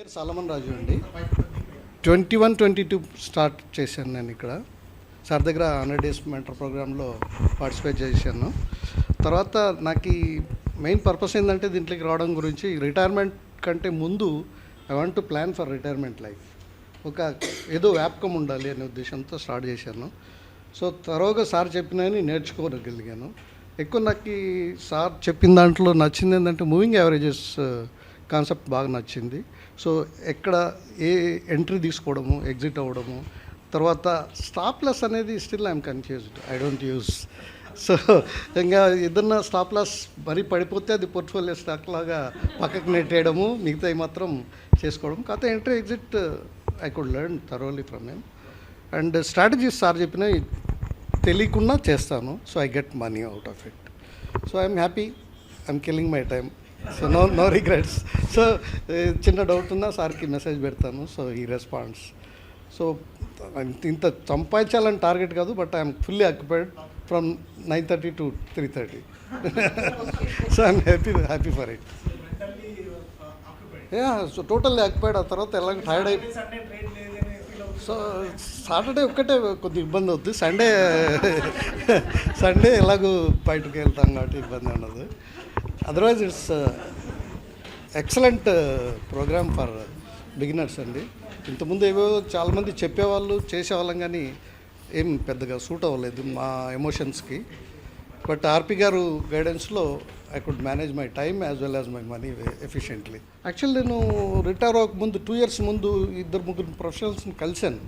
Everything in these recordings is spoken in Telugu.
పేరు సలమన్ రాజు అండి. Twenty one twenty two start చేశాను నేను ఇక్కడ. సార్ దగ్గర హండ్రెడ్ డేస్ మెంటర్ ప్రోగ్రాంలో పార్టిసిపేట్ చేశాను. తర్వాత నాకు ఈ మెయిన్ పర్పస్ ఏంటంటే దీంట్లోకి రావడం గురించి రిటైర్మెంట్ కంటే ముందు I want to plan for retirement life. ఒక ఏదో వ్యాపకం ఉండాలి అనే ఉద్దేశంతో స్టార్ట్ చేశాను. సో తరోగా సార్ చెప్పినని నేర్చుకోగలిగాను. ఎక్కువ నాకు సార్ చెప్పిన దాంట్లో నచ్చింది ఏంటంటే మూవింగ్ యావరేజెస్ కాన్సెప్ట్ బాగా నచ్చింది. సో ఎక్కడ ఏ ఎంట్రీ తీసుకోవడము ఎగ్జిట్ అవ్వడము తర్వాత స్టాప్లెస్ అనేది still I'm confused. I don't use so ఇంకా ఏదన్నా స్టాప్ లాస్ మరీ పడిపోతే అది పోర్ట్ఫోలియో స్టాక్ లాగా పక్కకు నెట్టేయడము మిగతాయి మాత్రం చేసుకోవడం. కాకపోతే entry exit I could learn thoroughly from him and strategies sir చెప్పిన తెలియకుండా చేస్తాను. So I get money out of it. So I'm happy. I'm killing my time. So no no regrets so చిన్న డౌట్ ఉన్నా సార్కి మెసేజ్ పెడతాను. సో ఈ రెస్పాన్స్ సో ఇంత సంపాదించాలని టార్గెట్ కాదు but I'm fully occupied from nine thirty to three thirty so I'm happy happy for it yeah so totally occupied ఆ తర్వాత ఎలా టైర్డ్ అయి సో సాటర్డే ఒక్కటే కొద్దిగా ఇబ్బంది అవుతుంది సండే సండే ఎలాగో బయటకు వెళ్తాం కాబట్టి ఇబ్బంది ఉండదు. Otherwise it's excellent programme for beginners అండి. ఇంతకుముందు ఏవో చాలామంది చెప్పేవాళ్ళు చేసేవాళ్ళం కానీ ఏం పెద్దగా సూట్ అవ్వలేదు మా ఎమోషన్స్కి బట్ ఆర్పి గారు గైడెన్స్లో I could manage my time as well as my money efficiently. Actual నేను రిటైర్ అవ్వక ముందు టూ ఇయర్స్ ముందు ఇద్దరు ముగ్గురు ప్రొఫెషనల్స్ని కలిశాను.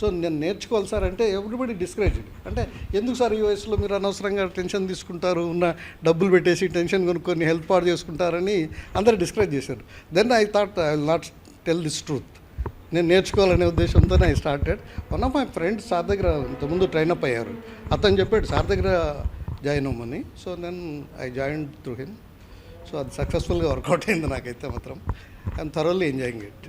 సో నేను నేర్చుకోవాలి సార్ అంటే ఎవ్రీబడి డిస్కరేజ్డ్ అంటే ఎందుకు సార్ ఈ వయసులో మీరు అనవసరంగా టెన్షన్ తీసుకుంటారు? ఉన్న డబ్బులు పెట్టేసి టెన్షన్ కొనుక్కొని హెల్త్ పాడు చేసుకుంటారని అందరు డిస్కరేజ్ చేశారు. Then I thought I will not tell this truth నేను నేర్చుకోవాలనే ఉద్దేశంతో I started one of my friends sir దగ్గర ఇంతకుముందు ట్రైన్ అప్ అయ్యారు. అతను చెప్పాడు సార్ దగ్గర జాయిన్ అవ్వమని. So then I join through him so అది సక్సెస్ఫుల్గా వర్కౌట్ అయింది నాకైతే మాత్రం. I'm thoroughly enjoying it